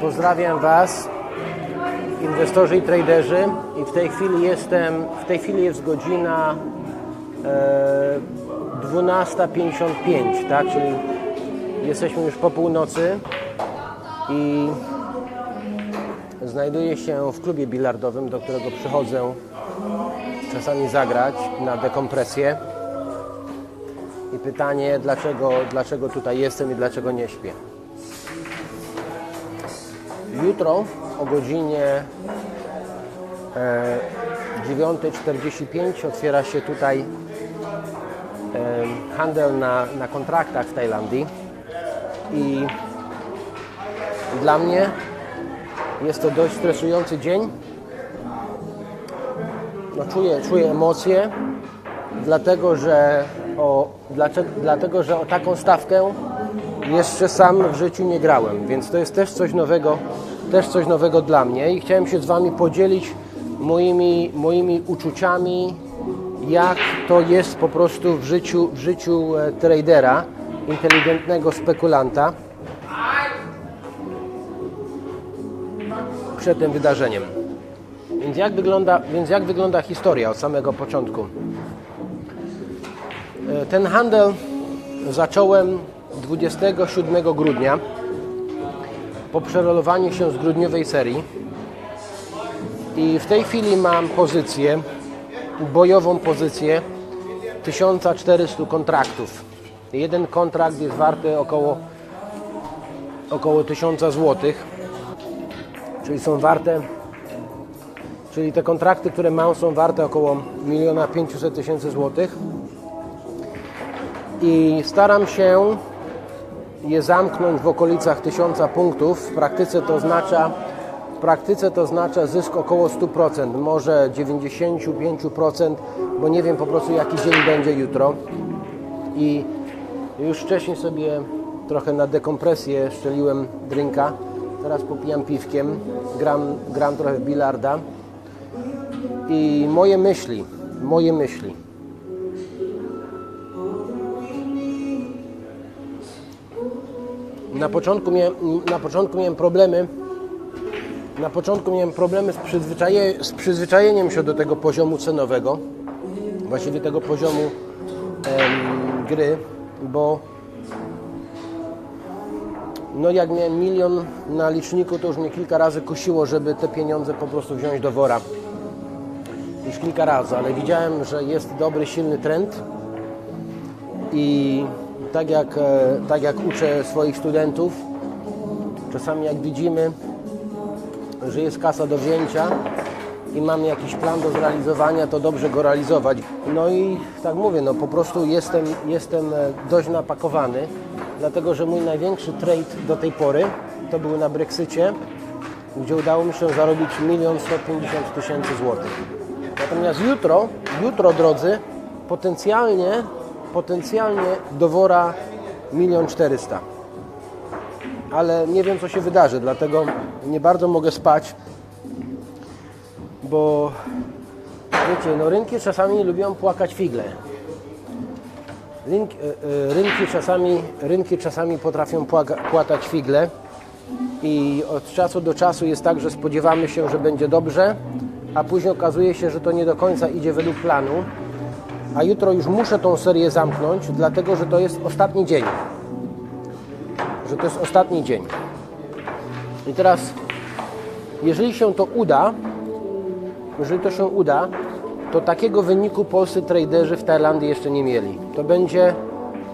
Pozdrawiam Was, inwestorzy i traderzy. I w tej chwili jestem, w tej chwili jest godzina e, 12.55, tak? Czyli jesteśmy już po północy i znajduję się w klubie bilardowym, do którego przychodzę czasami zagrać na dekompresję. I pytanie, dlaczego, dlaczego tutaj jestem i dlaczego nie śpię. Jutro o godzinie e, 9.45 otwiera się tutaj e, handel na, na kontraktach w Tajlandii i dla mnie jest to dość stresujący dzień. No, czuję, czuję emocje, dlatego że, o, dlaczego, dlatego że o taką stawkę jeszcze sam w życiu nie grałem, więc to jest też coś nowego, też coś nowego dla mnie i chciałem się z Wami podzielić moimi, moimi uczuciami, jak to jest po prostu w życiu, w życiu e, tradera, inteligentnego spekulanta przed tym wydarzeniem. Więc jak wygląda, więc jak wygląda historia od samego początku? E, Ten handel zacząłem 27 grudnia po przerolowaniu się z grudniowej serii. I w tej chwili mam pozycję, bojową pozycję 1400 kontraktów. Jeden kontrakt jest warty około, około 1000 zł, czyli są warte, czyli te kontrakty, które mam są warte około 1 500 tysięcy złotych. I staram się je zamknąć w okolicach 1000 punktów. W praktyce to oznacza, w praktyce to oznacza zysk około 100%, może 95%, bo nie wiem po prostu jaki dzień będzie jutro. I już wcześniej sobie trochę na dekompresję szczeliłem drinka. Teraz popijam piwkiem, gram, gram trochę w bilarda. I moje myśli, moje myśli. Na początku, miałem, na początku miałem problemy. Na początku miałem problemy z, przyzwyczaje, z przyzwyczajeniem się do tego poziomu cenowego, właściwie tego poziomu em, gry, bo no jak miałem milion na liczniku, to już mnie kilka razy kusiło, żeby te pieniądze po prostu wziąć do wora. Już kilka razy, ale widziałem, że jest dobry, silny trend i tak jak, e, tak jak uczę swoich studentów, czasami jak widzimy, że jest kasa do wzięcia i mamy jakiś plan do zrealizowania, to dobrze go realizować. No i tak mówię, no po prostu jestem, jestem e, dość napakowany, dlatego że mój największy trade do tej pory to był na Brexicie, gdzie udało mi się zarobić 1 150 tysięcy złotych. Natomiast jutro, jutro drodzy, potencjalnie, potencjalnie do wora 1 400 ale nie wiem co się wydarzy, dlatego nie bardzo mogę spać, bo wiecie, no rynki czasami lubią płakać figle. Rynki, e, e, rynki, czasami, rynki czasami potrafią płaka, płatać figle i od czasu do czasu jest tak, że spodziewamy się, że będzie dobrze, a później okazuje się, że to nie do końca idzie według planu, a jutro już muszę tą serię zamknąć, dlatego że to jest ostatni dzień że to jest ostatni dzień. I teraz, jeżeli się to uda, jeżeli to się uda, to takiego wyniku polscy traderzy w Tajlandii jeszcze nie mieli. To będzie,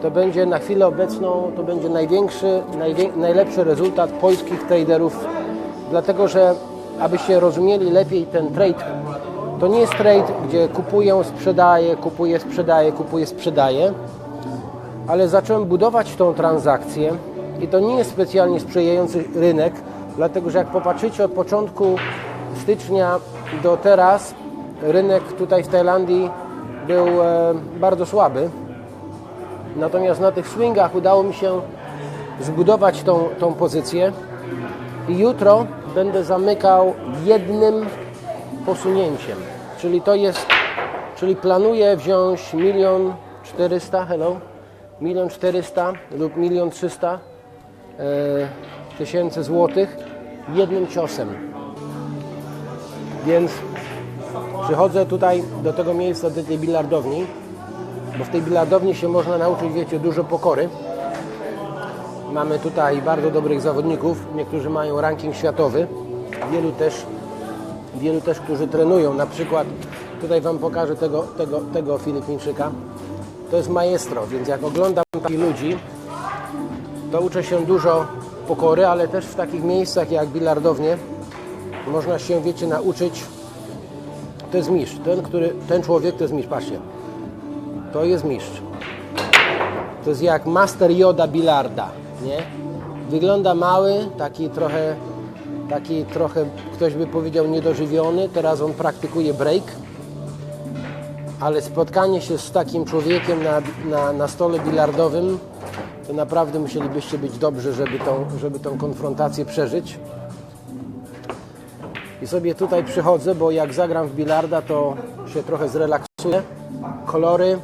to będzie na chwilę obecną, to będzie największy, najwię, najlepszy rezultat polskich traderów, dlatego że abyście rozumieli lepiej ten trade, to nie jest trade, gdzie kupuję, sprzedaję, kupuję, sprzedaję, kupuję, sprzedaję, ale zacząłem budować tą transakcję i to nie jest specjalnie sprzyjający rynek, dlatego że jak popatrzycie od początku stycznia do teraz, rynek tutaj w Tajlandii był e, bardzo słaby. Natomiast na tych swingach udało mi się zbudować tą, tą pozycję i jutro będę zamykał jednym posunięciem. Czyli to jest, czyli planuję wziąć milion czterysta, hello, milion czterysta lub milion trzysta e, tysięcy złotych jednym ciosem. Więc przychodzę tutaj do tego miejsca, do tej bilardowni, bo w tej bilardowni się można nauczyć, wiecie, dużo pokory. Mamy tutaj bardzo dobrych zawodników, niektórzy mają ranking światowy, wielu też, wielu też, którzy trenują. Na przykład tutaj Wam pokażę tego, tego, tego Filipińczyka. To jest maestro, więc jak oglądam takich ludzi, to uczę się dużo pokory, ale też w takich miejscach jak bilardownie można się, wiecie, nauczyć. To jest mistrz. Ten, który, ten człowiek to jest mistrz. Patrzcie. To jest mistrz. To jest jak master Yoda bilarda, nie? Wygląda mały, taki trochę, taki trochę, ktoś by powiedział niedożywiony. Teraz on praktykuje break. Ale spotkanie się z takim człowiekiem na, na, na stole bilardowym, to naprawdę musielibyście być dobrzy, żeby tą, żeby tą konfrontację przeżyć. I sobie tutaj przychodzę, bo jak zagram w bilarda, to się trochę zrelaksuję. Kolory.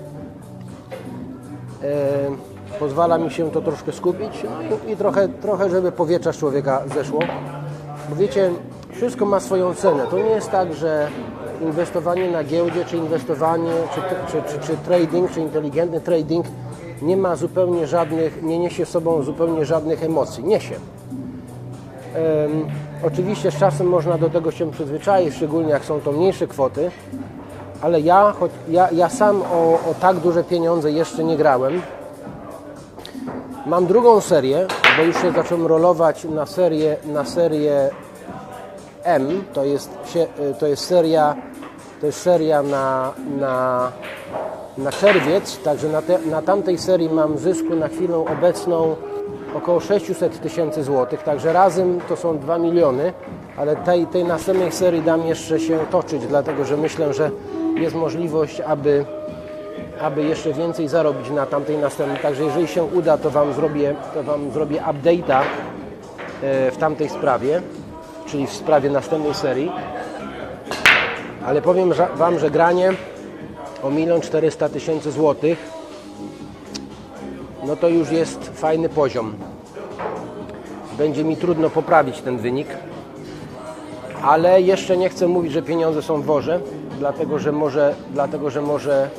E, pozwala mi się to troszkę skupić no i, i trochę, trochę, żeby powietrza człowieka zeszło. Bo wiecie, wszystko ma swoją cenę. To nie jest tak, że inwestowanie na giełdzie, czy inwestowanie, czy, czy, czy, czy trading, czy inteligentny trading nie ma zupełnie żadnych, nie niesie sobą zupełnie żadnych emocji. Niesie. Em, oczywiście z czasem można do tego się przyzwyczaić, szczególnie jak są to mniejsze kwoty, ale ja, choć, ja, ja sam o, o tak duże pieniądze jeszcze nie grałem. Mam drugą serię, bo już się zacząłem rolować na serię, na serię M, to jest, sie- to jest seria, to jest seria na, na, na czerwiec, także na, te, na tamtej serii mam zysku na chwilę obecną około 600 tysięcy złotych, także razem to są 2 miliony, ale tej, tej następnej serii dam jeszcze się toczyć, dlatego że myślę, że jest możliwość, aby, aby jeszcze więcej zarobić na tamtej następnej, także jeżeli się uda, to Wam zrobię, to wam zrobię update'a e, w tamtej sprawie, czyli w sprawie następnej serii. Ale powiem Wam, że granie o 1 400 tysięcy złotych no to już jest fajny poziom. Będzie mi trudno poprawić ten wynik, ale jeszcze nie chcę mówić, że pieniądze są w worze, dlatego że może, dlatego, że może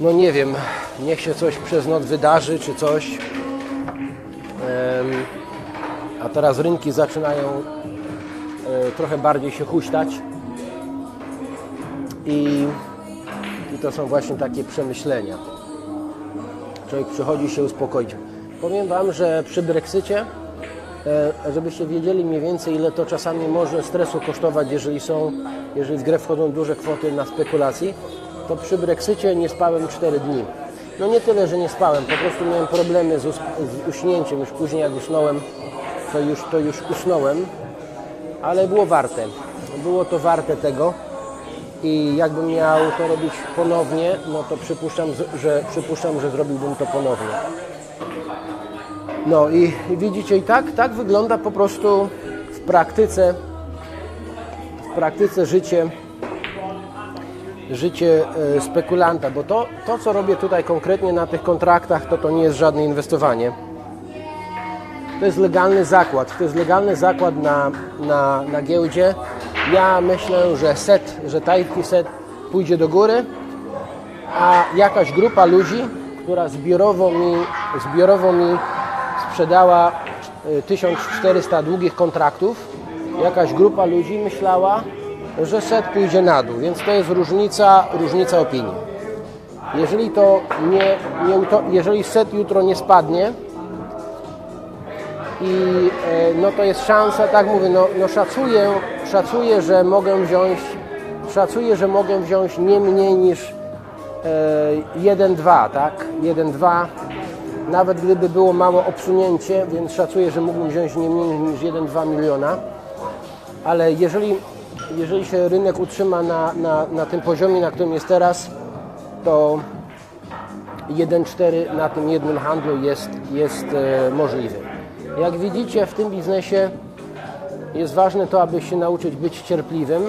no nie wiem, niech się coś przez noc wydarzy, czy coś. A teraz rynki zaczynają e, trochę bardziej się huśtać. I, I to są właśnie takie przemyślenia. Człowiek przychodzi się uspokoić. Powiem Wam, że przy Brexicie, e, żebyście wiedzieli mniej więcej, ile to czasami może stresu kosztować, jeżeli są, jeżeli w grę wchodzą duże kwoty na spekulacji, to przy Brexicie nie spałem 4 dni. No nie tyle, że nie spałem, po prostu miałem problemy z, z uśnięciem. Już później jak usnąłem, to już, to już usnąłem, ale było warte. Było to warte tego. I jakbym miał to robić ponownie, no to przypuszczam, że, przypuszczam, że zrobiłbym to ponownie. No i widzicie, i tak, tak wygląda po prostu w praktyce, w praktyce życie, życie e, spekulanta, bo to, to, co robię tutaj konkretnie na tych kontraktach, to to nie jest żadne inwestowanie. To jest legalny zakład. To jest legalny zakład na, na, na giełdzie. Ja myślę, że set, że taki set pójdzie do góry, a jakaś grupa ludzi, która zbiorowo mi, zbiorowo mi sprzedała y, 1400 długich kontraktów, jakaś grupa ludzi myślała, że set pójdzie na dół, więc to jest różnica, różnica opinii. Jeżeli to nie, nie jeżeli set jutro nie spadnie, i e, no to jest szansa, tak mówię, no, no szacuję, szacuję, że mogę wziąć, szacuję, że mogę wziąć nie mniej niż e, 1-2, tak? 1-2, nawet gdyby było mało obsunięcie, więc szacuję, że mógłbym wziąć nie mniej niż 1-2 miliona, ale jeżeli, jeżeli się rynek utrzyma na, na, na tym poziomie, na którym jest teraz, to 1,4 na tym jednym handlu jest, jest e, możliwy. Jak widzicie, w tym biznesie jest ważne to, aby się nauczyć być cierpliwym,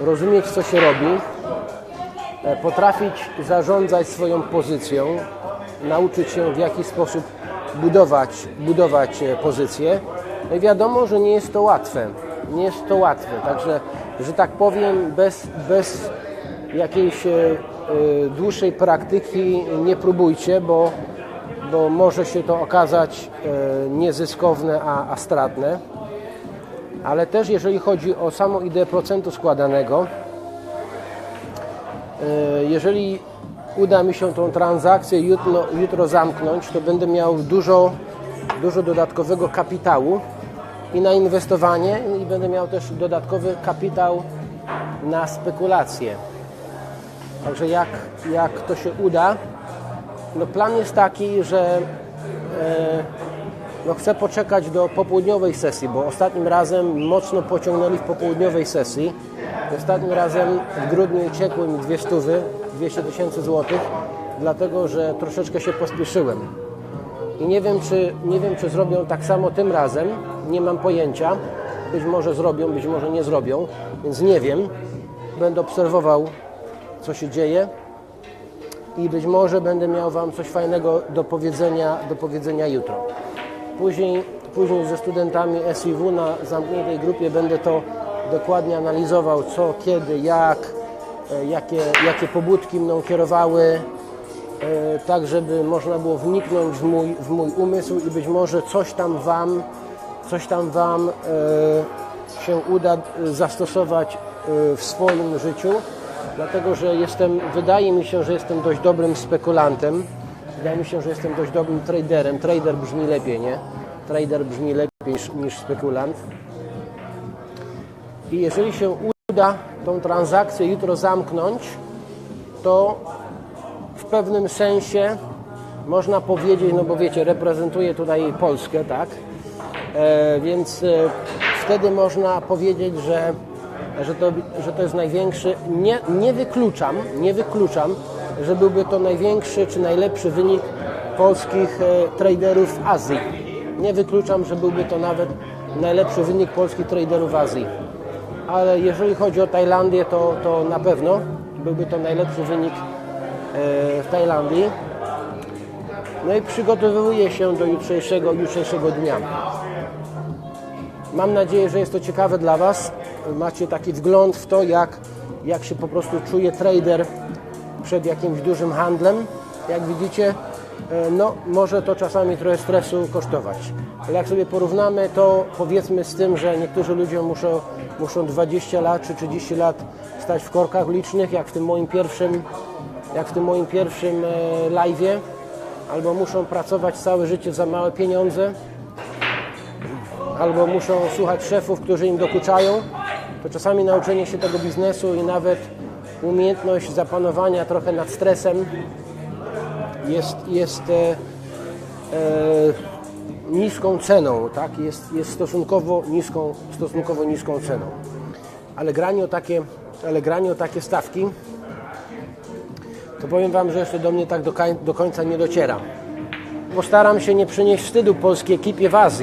rozumieć, co się robi, e, potrafić zarządzać swoją pozycją, nauczyć się, w jaki sposób budować, budować e, pozycję No wiadomo, że nie jest to łatwe. Nie jest to łatwe, także, że tak powiem, bez, bez jakiejś e, dłuższej praktyki nie próbujcie, bo, bo może się to okazać e, niezyskowne, a, a stratne. Ale też jeżeli chodzi o samą ideę procentu składanego, jeżeli uda mi się tą transakcję jutro, jutro zamknąć, to będę miał dużo, dużo dodatkowego kapitału i na inwestowanie i będę miał też dodatkowy kapitał na spekulacje. Także jak, jak to się uda, no plan jest taki, że e, no chcę poczekać do popołudniowej sesji, bo ostatnim razem mocno pociągnęli w popołudniowej sesji. Ostatnim razem w grudniu uciekły mi dwie stówy, 200 tysięcy złotych, dlatego że troszeczkę się pospieszyłem. I nie wiem, czy, nie wiem, czy zrobią tak samo tym razem. Nie mam pojęcia. Być może zrobią, być może nie zrobią, więc nie wiem. Będę obserwował, co się dzieje i być może będę miał Wam coś fajnego do powiedzenia, do powiedzenia jutro. Później, później ze studentami SIW na zamkniętej grupie będę to dokładnie analizował, co, kiedy, jak, e, jakie, jakie pobudki mną kierowały, e, tak żeby można było wniknąć w mój, w mój umysł i być może coś tam Wam, coś tam wam e, się uda e, zastosować e, w swoim życiu, dlatego że jestem, wydaje mi się, że jestem dość dobrym spekulantem, wydaje mi się, że jestem dość dobrym traderem. Trader brzmi lepiej, nie? Trader brzmi lepiej niż, niż spekulant. I jeżeli się uda tą transakcję jutro zamknąć, to w pewnym sensie można powiedzieć, no bo wiecie, reprezentuję tutaj Polskę, tak? E, więc e, wtedy można powiedzieć, że, że, to, że to jest największy. Nie, nie wykluczam, nie wykluczam, że byłby to największy czy najlepszy wynik polskich e, traderów w Azji. Nie wykluczam, że byłby to nawet najlepszy wynik polskich traderów w Azji. Ale jeżeli chodzi o Tajlandię, to, to na pewno byłby to najlepszy wynik w Tajlandii. No i przygotowuję się do jutrzejszego, jutrzejszego dnia. Mam nadzieję, że jest to ciekawe dla Was. Macie taki wgląd w to, jak, jak się po prostu czuje trader przed jakimś dużym handlem. Jak widzicie, e, no, może to czasami trochę stresu kosztować. Ale jak sobie porównamy to powiedzmy z tym, że niektórzy ludzie muszą, muszą 20 lat czy 30 lat stać w korkach licznych, jak w tym moim pierwszym, jak w tym moim pierwszym e, live'ie, albo muszą pracować całe życie za małe pieniądze, albo muszą słuchać szefów, którzy im dokuczają, to czasami nauczenie się tego biznesu i nawet umiejętność zapanowania trochę nad stresem jest, jest e, e, niską ceną, tak? jest, jest stosunkowo, niską, stosunkowo niską ceną. Ale granie o takie, ale granie o takie stawki, to powiem Wam, że jeszcze do mnie tak do, do końca nie dociera. Postaram się nie przynieść wstydu polskiej ekipie w Azji.